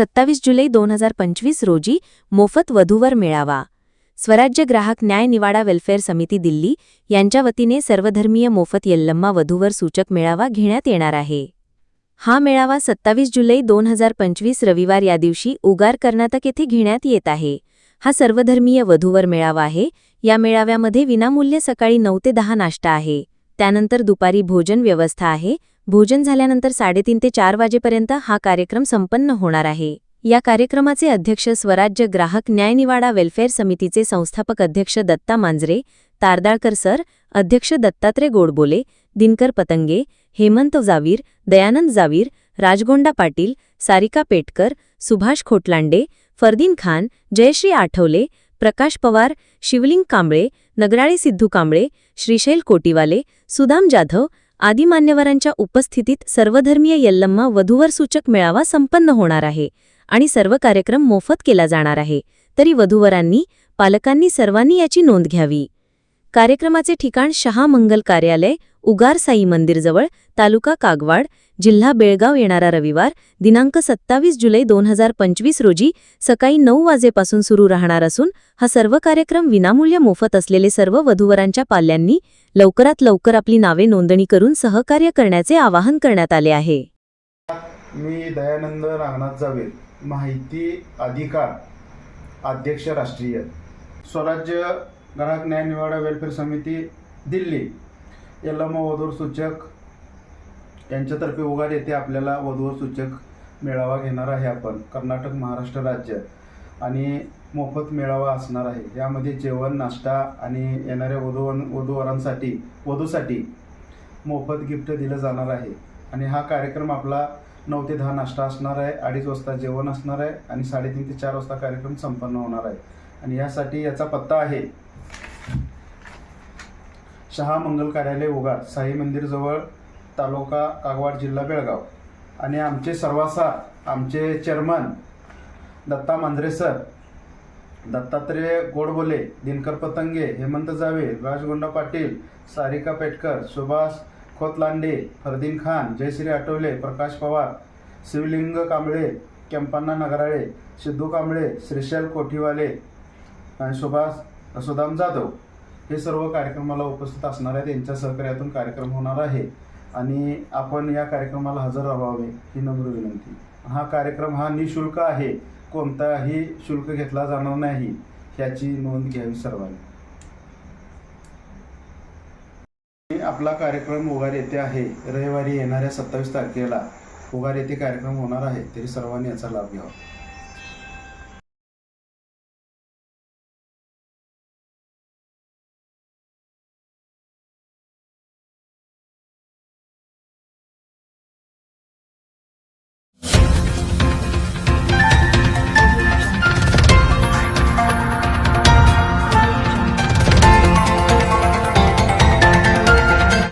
सत्तावीस जुलै दोन हजार पंचवीस रोजी मोफत वधूवर मेळावा. स्वराज्य ग्राहक न्याय निवाडा वेल्फेअर समिती दिल्ली यांच्या वतीने सर्वधर्मीय मोफत यल्लम्मा वधूवर सूचक मेळावा घेण्यात येणार आहे. हा मेळावा सत्तावीस जुलै दोन हजार पंचवीस रविवार या दिवशी उगार कर्नाटक येथे घेण्यात येत आहे. हा सर्वधर्मीय वधूवर मेळावा आहे. या मेळाव्यामध्ये विनामूल्य सकाळी नऊ ते दहा नाश्ता आहे. त्यानंतर दुपारी भोजन व्यवस्था आहे. भोजन झाल्यानंतर साडेतीन ते चार वाजेपर्यंत हा कार्यक्रम संपन्न होणार आहे. या कार्यक्रमाचे अध्यक्ष स्वराज्य ग्राहक न्यायनिवाडा वेल्फेअर समितीचे संस्थापक अध्यक्ष दत्ता मांजरे तारदाळकर सर अध्यक्ष दत्तात्रय गोडबोले दिनकर पतंगे हेमंत जावीर दयानंद जावीर राजगोंडा पाटील सारिका पेटकर सुभाष खोटलांडे फरदीन खान जयश्री आठवले प्रकाश पवार शिवलिंग कांबळे नगराळे सिद्धू कांबळे श्रीशैल कोटीवाले सुदाम जाधव आदी मान्यवरांच्या उपस्थितीत सर्वधर्मीय यल्लम्मा वधूवर सूचक मेळावा संपन्न होणार आहे आणि सर्व कार्यक्रम मोफत केला जाणार आहे. तरी वधूवरांनी पालकांनी सर्वांनी याची नोंद घ्यावी. कार्यक्रमाचे ठिकाण शहा मंगल कार्यालय उगारसाई मंदिरजवळ तालुका कागवाड जिल्हा बेळगाव येणारा रविवार दिनांक सत्तावीस जुलै दोन हजार पंचवीस रोजी सकाळी नऊ वाजेपासून सुरू राहणार असून हा सर्व कार्यक्रम विनामूल्य मोफत असलेले सर्व वधूवरांच्या पाल्यांनी लवकरात लवकर आपली नावे नोंदणी करून सहकार्य करण्याचे आवाहन करण्यात आले आहे. मी दयानंद नागनाथ जावे माहिती अधिकार अध्यक्ष राष्ट्रीय स्वराज्य ग्राहक न्याय निवाडा वेलफेअर समिती दिल्ली. यल्लम वधूर सूचक यांच्यातर्फे उघड येथे आपल्याला वधूवर सूचक मेळावा घेणार आहे आपण. कर्नाटक महाराष्ट्र राज्य आणि मोफत मेळावा असणार आहे. यामध्ये जेवण नाश्ता आणि येणाऱ्या वधू वधूवरांसाठी वधूसाठी मोफत गिफ्ट दिलं जाणार आहे. आणि हा कार्यक्रम आपला नऊ ते दहा नाश्ता असणार आहे अडीच वाजता जेवण असणार आहे आणि साडेतीन ते चार वाजता कार्यक्रम संपन्न होणार आहे. आणि यासाठी याचा पत्ता आहे. शहा मंगल कार्यालय उगार साई मंदिरजवळ तालुका कागवाड जिल्हा बेळगाव. आणि आमचे सर्वासा आमचे चेअरमन दत्ता मांजरे सर दत्तात्रय गोडबोले दिनकर पतंगे हेमंत जावे राजगुंडा पाटील सारिका पेटकर सुभाष खोतलांडे फरदीन खान जयश्री आठवले प्रकाश पवार शिवलिंग कांबळे केंपान्ना नगराळे सिद्धू कांबळे श्रीशैल कोठीवाले आणि सुभाष सुदाम जाधव. हे सर्व कार्यक्रमाला उपस्थित असणार आहेत. यांच्या सहकार्यातून कार्यक्रम होणार आहे. आणि आपण या कार्यक्रमाला हजर राहावे ही नम्र विनंती. हा कार्यक्रम हा निशुल्क आहे. कोणताही शुल्क घेतला जाणार नाही. ह्याची नोंद घ्यावी सर्वांनी. आपला कार्यक्रम उगार येथे आहे. रविवारी येणाऱ्या सत्तावीस तारखेला उगार येथे कार्यक्रम होणार आहे. तरी सर्वांनी याचा लाभ घ्यावा.